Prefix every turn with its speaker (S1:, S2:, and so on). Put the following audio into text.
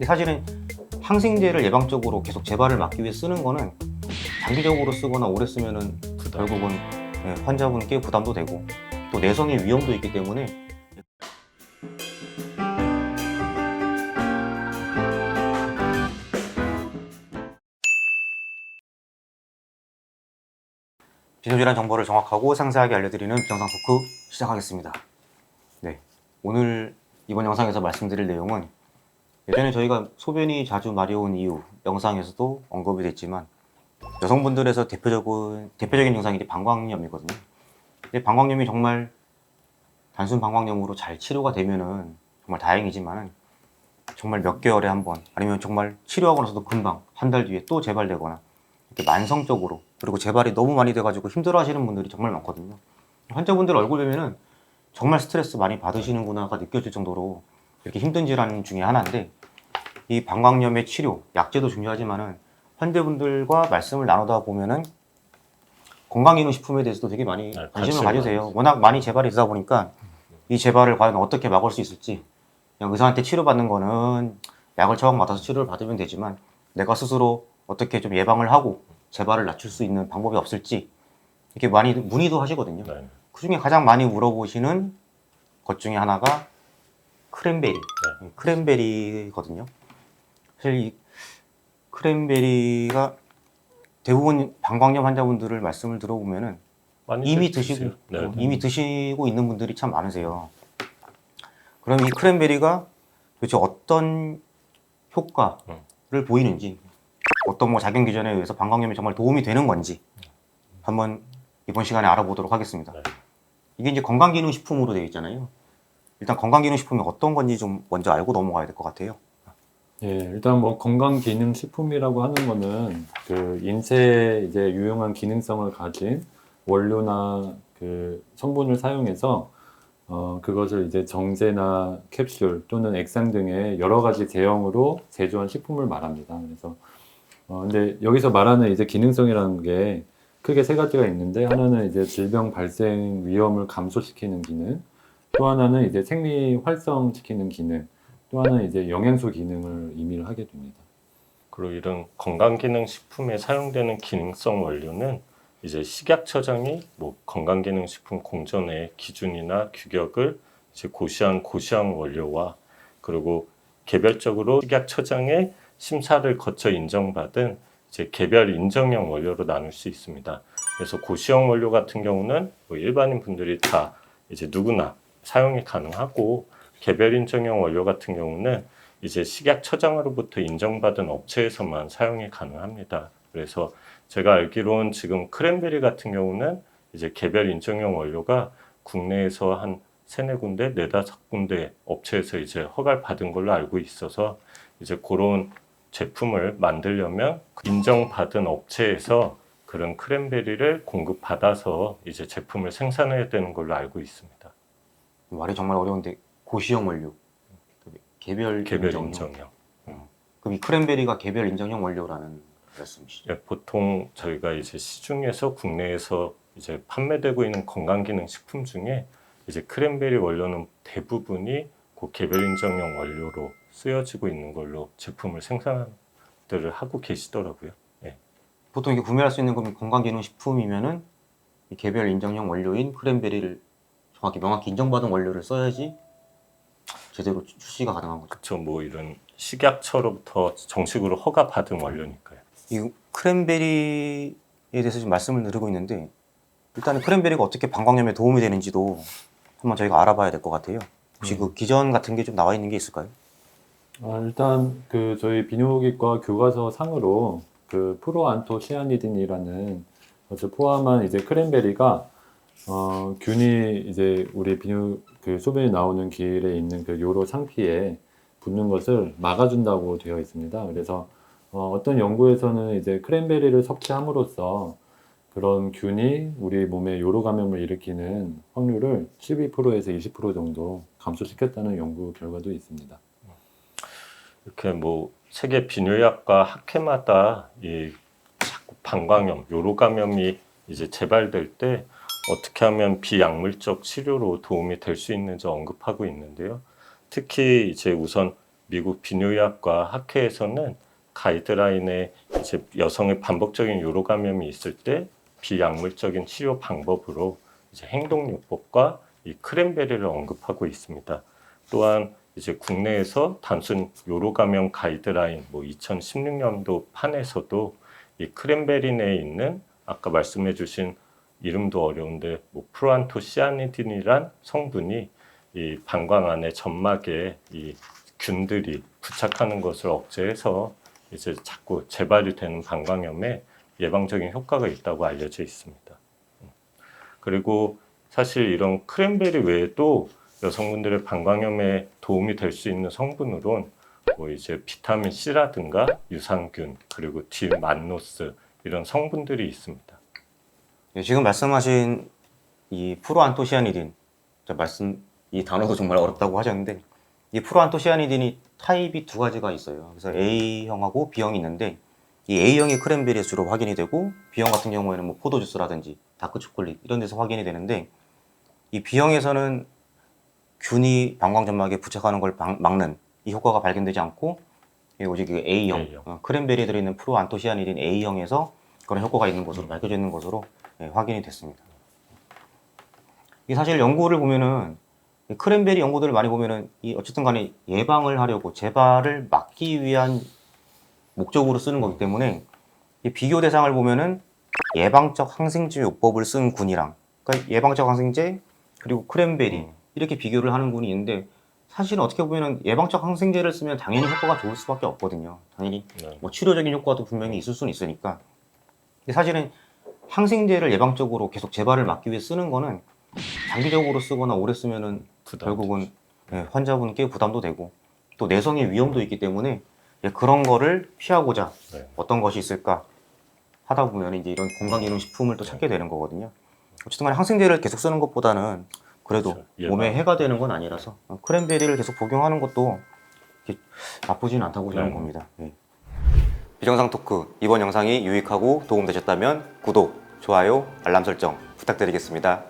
S1: 근데 사실은 항생제를 예방적으로 계속 재발을 막기 위해 쓰는 거는 장기적으로 쓰거나 오래 쓰면은. 결국은 예, 환자분께 부담도 되고 또 내성의 위험도 있기 때문에 비뇨질환 정보를 정확하고 상세하게 알려드리는 비정상 토크 시작하겠습니다. 네, 오늘 이번 영상에서 말씀드릴 내용은 예전에 저희가 소변이 자주 마려운 이유 영상에서도 언급이 됐지만 여성분들에서 대표적인 대표적인 증상이 방광염이거든요. 근데 방광염이 정말 단순 방광염으로 잘 치료가 되면은 정말 다행이지만은 정말 몇 개월에 한 번 아니면 정말 치료하고 나서도 금방 한 달 뒤에 또 재발되거나 이렇게 만성적으로 그리고 재발이 너무 많이 돼가지고 힘들어 하시는 분들이 정말 많거든요. 환자분들 얼굴 보면은 정말 스트레스 많이 받으시는구나가 느껴질 정도로 이렇게 힘든 질환 중에 하나인데 이 방광염의 치료 약제도 중요하지만은 환자분들과 말씀을 나누다 보면은 건강기능식품에 대해서도 되게 많이
S2: 네,
S1: 관심을 가지세요. 워낙 많이 재발이 되다 보니까 이 재발을 과연 어떻게 막을 수 있을지 그냥 의사한테 치료받는 거는 약을 처방받아서 치료를 받으면 되지만 내가 스스로 어떻게 좀 예방을 하고 재발을 낮출 수 있는 방법이 없을지 이렇게 많이 문의도 하시거든요.
S2: 네.
S1: 그 중에 가장 많이 물어보시는 것 중에 하나가 크랜베리.
S2: 네.
S1: 크랜베리거든요. 사실 이 크랜베리가 대부분 방광염 환자분들을 말씀을 들어보면은 이미. 드시고
S2: 네.
S1: 어, 이미 드시고 있는 분들이 참 많으세요. 그럼 이 크랜베리가 도대체 어떤 효과를 보이는지 어떤 뭐 작용 기전에 의해서 방광염에 정말 도움이 되는 건지 한번 이번 시간에 알아보도록 하겠습니다.
S2: 네.
S1: 이게 이제 건강기능식품으로 되어 있잖아요. 일단 건강기능식품이 어떤 건지 좀 먼저 알고 넘어가야 될 것 같아요.
S3: 예, 일단 뭐 건강기능식품이라고 하는 거는 그 인체에 이제 유용한 기능성을 가진 원료나 그 성분을 사용해서 어, 그것을 이제 정제나 캡슐 또는 액상 등의 여러 가지 제형으로 제조한 식품을 말합니다. 그래서 어, 근데 여기서 말하는 이제 기능성이라는 게 크게 세 가지가 있는데 하나는 이제 질병 발생 위험을 감소시키는 기능, 또 하나는 이제 생리 활성시키는 기능, 또 하나는 이제 영양소 기능을 의미를 하게 됩니다.
S2: 그리고 이런 건강기능식품에 사용되는 기능성 원료는 이제 식약처장이 뭐 건강기능식품 공전의 기준이나 규격을 이제 고시한 고시한 원료와 그리고 개별적으로 식약처장의 심사를 거쳐 인정받은 이제 개별 인정형 원료로 나눌 수 있습니다. 그래서 고시형 원료 같은 경우는 뭐 일반인 분들이 다 이제 누구나 사용이 가능하고 개별 인정형 원료 같은 경우는 이제 식약 처장으로부터 인정받은 업체에서만 사용이 가능합니다. 그래서 제가 알기로는 지금 크랜베리 같은 경우는 이제 개별 인정형 원료가 국내에서 한 세네 군데, 네다섯 군데 업체에서 이제 허가를 받은 걸로 알고 있어서 이제 그런 제품을 만들려면 인정받은 업체에서 그런 크랜베리를 공급받아서 이제 제품을 생산해야 되는 걸로 알고 있습니다.
S1: 말이 정말 어려운데 고시형 원료, 개별,
S2: 개별
S1: 인정형.
S2: 인정형.
S1: 그럼 이 크랜베리가 개별 인정형 원료라는 말씀이시죠?
S2: 예, 보통 저희가 이제 시중에서 국내에서 이제 판매되고 있는 건강기능식품 중에 이제 크랜베리 원료는 대부분이 그 개별 인정형 원료로 쓰여지고 있는 걸로 제품을 생산들을 하고 계시더라고요.
S1: 보통 이게 구매할 수 있는 거면 건강기능식품이면은 이 개별 인정형 원료인 크랜베리를 정확히 명확히 인정받은 원료를 써야지 제대로 출- 출시가 가능한 거죠.
S2: 그쵸, 뭐 이런 식약처로부터 정식으로 허가받은 원료니까요.
S1: 이 크랜베리에 대해서 좀 말씀을 드리고 있는데 일단은 크랜베리가 어떻게 방광염에 도움이 되는지도 한번 저희가 알아봐야 될 것 같아요. 혹시 그 기전 같은 게 좀 나와 있는 게 있을까요?
S3: 아, 일단 그 저희 비뇨기과 교과서 상으로 그 프로안토시아니딘이라는 것을 포함한 이제 크랜베리가 어, 균이 이제 우리 비뇨 그 소변이 나오는 길에 있는 그 요로 상피에 붙는 것을 막아준다고 되어 있습니다. 그래서 어, 어떤 연구에서는 이제 크랜베리를 섭취함으로써 그런 균이 우리 몸에 요로 감염을 일으키는 확률을 12%에서 20% 정도 감소시켰다는 연구 결과도 있습니다.
S2: 이렇게 뭐 세계 비뇨약과 학회마다 이 자꾸 방광염, 요로 감염이 이제 재발될 때 어떻게 하면 비약물적 치료로 도움이 될 수 있는지 언급하고 있는데요. 특히 이제 우선 미국 비뇨의학과 학회에서는 가이드라인에 이제 여성의 반복적인 요로 감염이 있을 때 비약물적인 치료 방법으로 이제 행동요법과 이 크랜베리를 언급하고 있습니다. 또한 이제 국내에서 단순 요로 감염 가이드라인 뭐 2016년도 판에서도 이 크랜베리 내에 있는 아까 말씀해 주신 이름도 어려운데 뭐 프로안토시아니딘이란 성분이 이 방광 안에 점막에 이 균들이 부착하는 것을 억제해서 이제 자꾸 재발이 되는 방광염에 예방적인 효과가 있다고 알려져 있습니다. 그리고 사실 이런 크랜베리 외에도 여성분들의 방광염에 도움이 될 수 있는 성분으론 뭐 이제 비타민 C라든가 유산균 그리고 디만노스 이런 성분들이 있습니다.
S1: 예, 지금 말씀하신 이 프로안토시아니딘, 저 말씀 이 단어도 정말 어렵다고 하셨는데 이 프로안토시아니딘이 타입이 두 가지가 있어요. 그래서 A형하고 B형이 있는데 이 A형이 크랜베리에 주로 확인이 되고 B형 같은 경우에는 뭐 포도 주스라든지 다크 초콜릿 이런 데서 확인이 되는데 이 B형에서는 균이 방광점막에 부착하는 걸 방- 막는 이 효과가 발견되지 않고 이 오직 이 A형,
S2: A형.
S1: 어, 크랜베리에 들어있는 프로안토시아니딘 A형에서 그런 효과가 있는 것으로 밝혀져 있는 것으로 예, 확인이 됐습니다. 이 사실 연구를 보면은 이 크랜베리 연구들을 많이 보면은 이 어쨌든 간에 예방을 하려고 재발을 막기 위한 목적으로 쓰는 거기 때문에 이 비교 대상을 보면은 예방적 항생제 요법을 쓴 군이랑 그러니까 예방적 항생제 그리고 크랜베리
S2: 음.
S1: 이렇게 비교를 하는 군이 있는데 사실은 어떻게 보면은 예방적 항생제를 쓰면 당연히 효과가 좋을 수밖에 없거든요. 당연히
S2: 네.
S1: 뭐 치료적인 효과도 분명히 있을 수는 있으니까. 사실은 항생제를 예방적으로 계속 재발을 막기 위해 쓰는 거는 장기적으로 쓰거나 오래 쓰면은 결국은 예, 환자분께 부담도 되고 또 내성의 위험도 있기 때문에 예, 그런 거를 피하고자
S2: 네.
S1: 어떤 것이 있을까 하다 보면 이제 이런 건강기능식품을 또 찾게 되는 거거든요. 어쨌든 간에 항생제를 계속 쓰는 것보다는 그래도
S2: 그렇죠.
S1: 몸에 해가 되는 건 아니라서 어, 크랜베리를 계속 복용하는 것도 나쁘지는 않다고 저는
S2: 네.
S1: 봅니다. 예. 비정상 토크 이번 영상이 유익하고 도움되셨다면 구독, 좋아요, 알람 설정 부탁드리겠습니다.